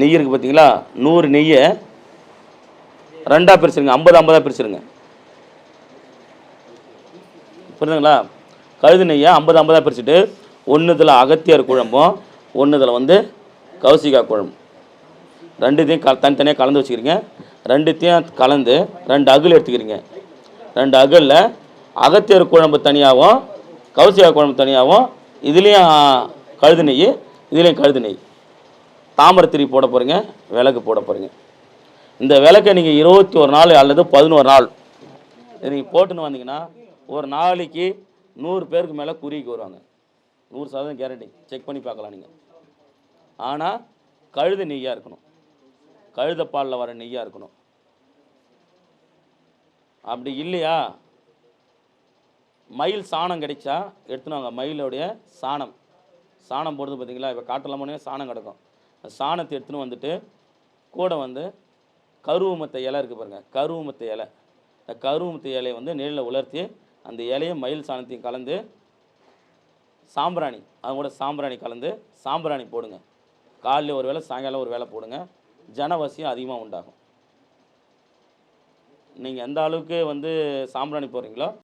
நெய் இருக்குது பார்த்தீங்களா நூறு நெய்யை ரெண்டாக பிரிச்சிருங்க ஐம்பது ஐம்பதாக பிரிச்சிருங்க. புரியுதுங்களா? கழுது நெய்யை ஐம்பது ஐம்பதாக பிரிச்சுட்டு ஒன்றுத்தில் அகத்தியர் குழம்பும் ஒன்றுத்தில் வந்து கௌசிகா குழம்பு. ரெண்டுத்தையும் க தனித்தனியாக கலந்து வச்சுக்கிறீங்க. ரெண்டுத்தையும் கலந்து ரெண்டு அகல் எடுத்துக்கிறீங்க. ரெண்டு அகலில் அகத்தியர் குழம்பு தனியாகவும் கௌசிகா குழம்பு தனியாகவும் இதுலேயும் கழுது நெய் இதுலேயும் கழுது நெய். தாமரத்திரி போட போகிறீங்க விளக்கு போட போகிறீங்க இந்த விளக்கை நீங்கள் இருபத்தி ஒரு நாள் அல்லது பதினோரு நாள் நீங்கள் போட்டுன்னு வந்தீங்கன்னா ஒரு நாளைக்கு நூறு பேருக்கு மேலே குறிக்கு வருவாங்க. நூறு சதவீதம் கேரண்டி செக் பண்ணி பார்க்கலாம் நீங்கள் ஆனால் கழுது நெய்யாக இருக்கணும். கழுத பாலில் வர நெய்யாக இருக்கணும். அப்படி இல்லையா? மயில் சாணம் கிடைச்சா எடுத்துன்னு வாங்க. மயிலுடைய சாணம். சாணம் போடுறது பார்த்தீங்களா இப்போ காட்டெல்லாம் போனே சாணம் கிடக்கும். சாணத்தை எடுத்துன்னு வந்துட்டு கூட வந்து கருவமத்த இலை இருக்குது பாருங்கள் கருவமத்த இலை. இந்த கருவமத்த இலையை வந்து நெல்லில் உலர்த்தி அந்த இலையை மயில் சாணத்தையும் கலந்து சாம்பிராணி அது கூட சாம்பிராணி கலந்து சாம்பிராணி போடுங்க. காலையில் ஒரு வேளை சாயங்காலம் ஒரு வேளை போடுங்க. ஜனவசியம் அதிகமாக உண்டாகும். நீங்கள் எந்த அளவுக்கு வந்து சாம்பிராணி போடுறீங்களோ